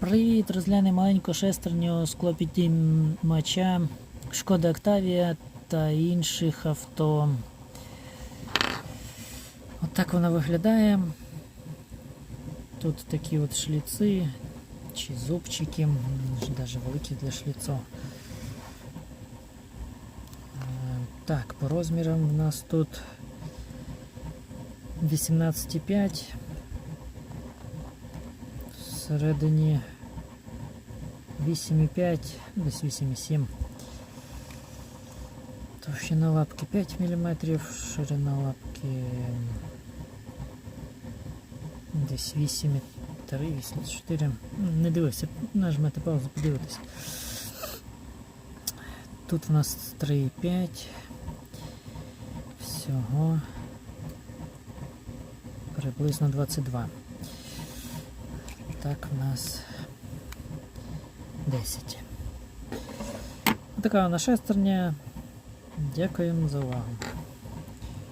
Привіт, розглянемо маленьку шестерню склопідіймача Шкода Октавія та інших авто. От так вона виглядає. Тут такі от шліци чи зубчики, навіть великі для шліцу. Е, Так, по розмірам у нас тут 18,5. Всередині 8,5, десь 8,7. Товщина лапки 5 мм, ширина лапки десь 8,3, 8,4. Не дивився, нажмете паузу, подивитись. Тут у нас 3,5. Всього приблизно 22. Так, у нас 10. Така вона шестерня. Дякуємо за увагу.